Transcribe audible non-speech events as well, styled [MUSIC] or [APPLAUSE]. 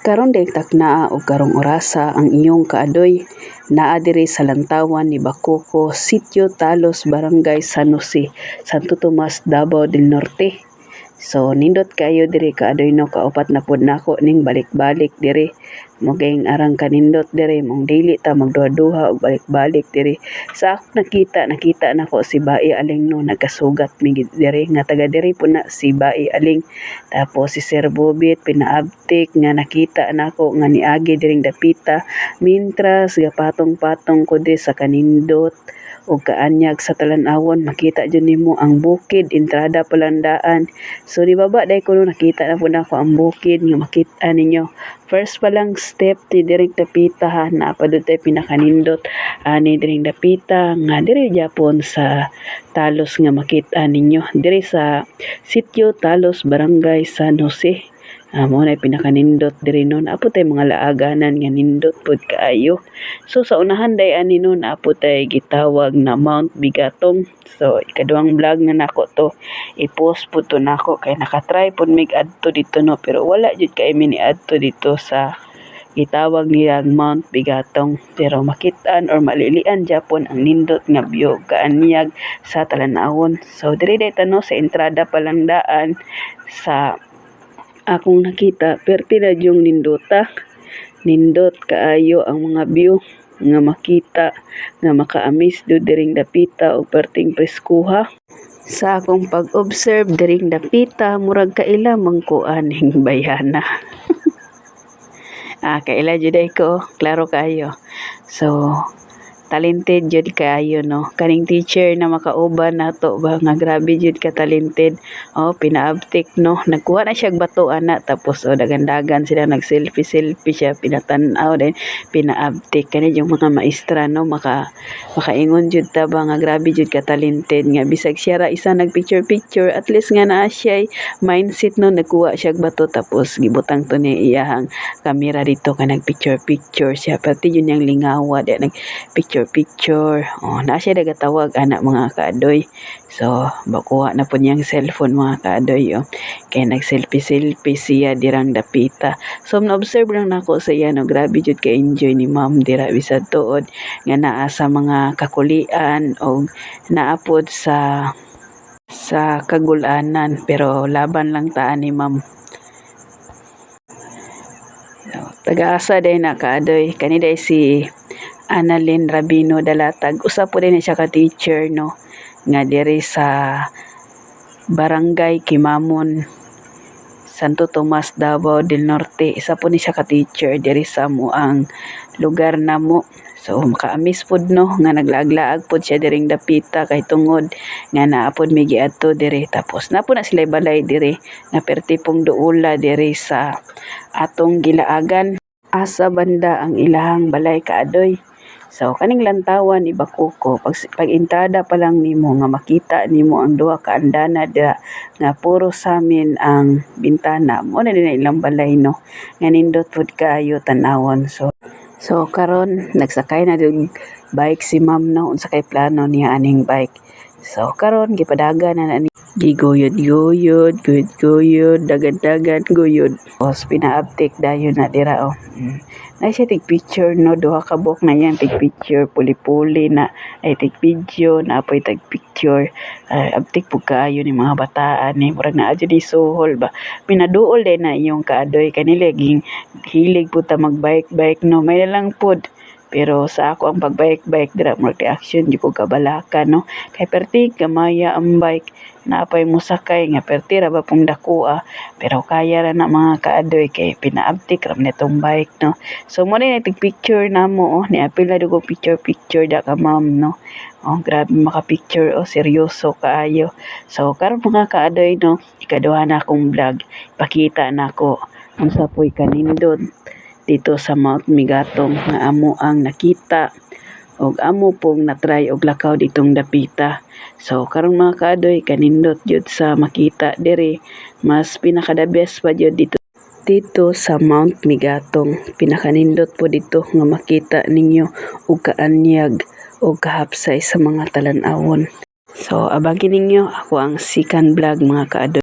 Karon day taknaa og karong orasa ang inyong kaadoy naa diri sa lantawan ni Bacoco, Sitio Talos, Barangay San Jose, Santo Tomas, Davao del Norte. So nindot kayo diri kaadoy no kaupat na pud nako ning balik-balik diri. Muging arang kanindot diri mong dili ta magduha-duha og balik-balik diri. Sa ako nakita nakita nako si Bai Aling no nagkasugat mi diri nga taga diri po na si Bai Aling. Tapos si Sir Bobit pinaabtik nga nakita nako nga niagi diring dapita mintras gapatong-patong ko di sa kanindot o kaanyag sa talan-awon makita jud nimo ang bukid entrada palandaan. So di baba dai kuno nakita na pud ako ang bukid nga makita ninyo. First pa lang step ti diring dapita na pa tay pinakanindot. Ani diring dapita nga diri gyapon sa Talos nga makita ninyo. Diri sa Sitio Talos Barangay San Jose Amo na pinakanindot diri nun. Apo tay mga laaganan nga nindot pud kaayo. So sa unahan day ani nun apo tay gitawag na Mount Bigatong. So ikaduhang vlog na nako to. I-post pud to nako kay nakatry pud mig adto dito no pero wala jud kay mi ni adto dito sa gitawag niya Mount Bigatong pero makitaan or malilian Japon ang nindot nga view kaanyag sa talanawon so diri day tano sa entrada palang daan sa akong nakita. Pertira yung nindota. Nindot kaayo ang mga view nga makita nga makaamis do diring dapita o perting preskuha. Sa akong pag-observe diring dapita murag kaila mangkuan [LAUGHS] bayana. [LAUGHS] Ah kaila jud ay ko klaro kayo. So talented jud kaayo no? Kaning teacher na makauban nato ba nga grabe jud ka talented. Oh pinaabtik no? Nagkuha na siya bato ana. Tapos oh dagan-dagan sila nag selfie selfie siya pinatan-aw din pinaabtik kani yung mga maestra no? Maka makaingon jud ta ba nga grabe jud ka talented. Nga bisag siya ra isa nag picture picture at least nga naa siya mindset no? Nagkuha siya bato tapos gibutang to ni iyahang kamera dito ka nag picture picture siya. Pati yun yung lingawa di nag picture picture oh na siya nagatawag anak mga kaadoy. So bakuha na po niyang cellphone mga kaadoy oh. Kay nag selfie selfie siya dirang dapita so na-observe lang nako sa iya no? Grabe jud ka enjoy ni ma'am dira bisad tuod. Nga naa sa mga kakulian o naapod sa sa kagulanan pero laban lang taan ni ma'am. Taga-asa day na kaadoy. Kani day si Annalyn Rabino Dalatag. Usa po din siya ka teacher no nga diri sa Barangay Kimamon Santo Tomas Davao del Norte. Isa po ni siya ka teacher diri sa mo ang lugar namo. So makaamis pud no nga naglaag-laag pud siya diring dapita kay tungod nga naapod mi giadto diri tapos na po na sila balay diri na pertipong duula diri sa atong gilaagan asa banda ang ilahang balay kaadoy So kaning lantawan ni Bakuko pag, pag entrada pa lang nimo nga makita nimo ang duha ka andana dira nga puro samin ang bintana. Mo na din ilang balay no? Nga nindot pud kaayo tanawon so so karon nagsakay na dug bike si ma'am no? Unsa kay plano niya aning bike. So karon gipadagan na, na giguyod-guyod, guyod-guyod, dagan-dagan, guyod. Tapos pinaaptik dayon na dira oh. Mm. Na siya tig picture no duha ka buhok na yan tig picture puli-puli na ay tig video na apoy tag picture ay abtik pug kaayo ni mga bataan ni murag na adyo di suhol ba pinaduol din na iyong kaadoy kanila ging hilig pud ta mag bike bike no may lang pud pero sa ako ang pagbike-bike dira mo reaction di ko kabalaka no? Kay perti gamaya ang bike. Napay mo sakay nga perti ra ba pong dakuha? Pero kaya ra na mga kaadoy kay pinaabtik ram nitong bike no? So mo na tig picture na mo oh. Ni apil na picture picture da ka ma'am no? Oh grabe maka picture oh seryoso kaayo so karon mga kaadoy no? Ikaduha na akong vlog. Pakita na ko unsa poy kanindot dito sa Mount Migatong nga amo ang nakita og amo pong natry og lakaw ditong dapita. So karong mga kaadoy kanindot jud sa makita diri mas pinaka the best pa jud dito dito sa Mount Migatong pinakanindot po dito nga makita ninyo og kaanyag og kahapsay sa mga talan-awon. So abagin ninyo ako ang second vlog mga kaadoy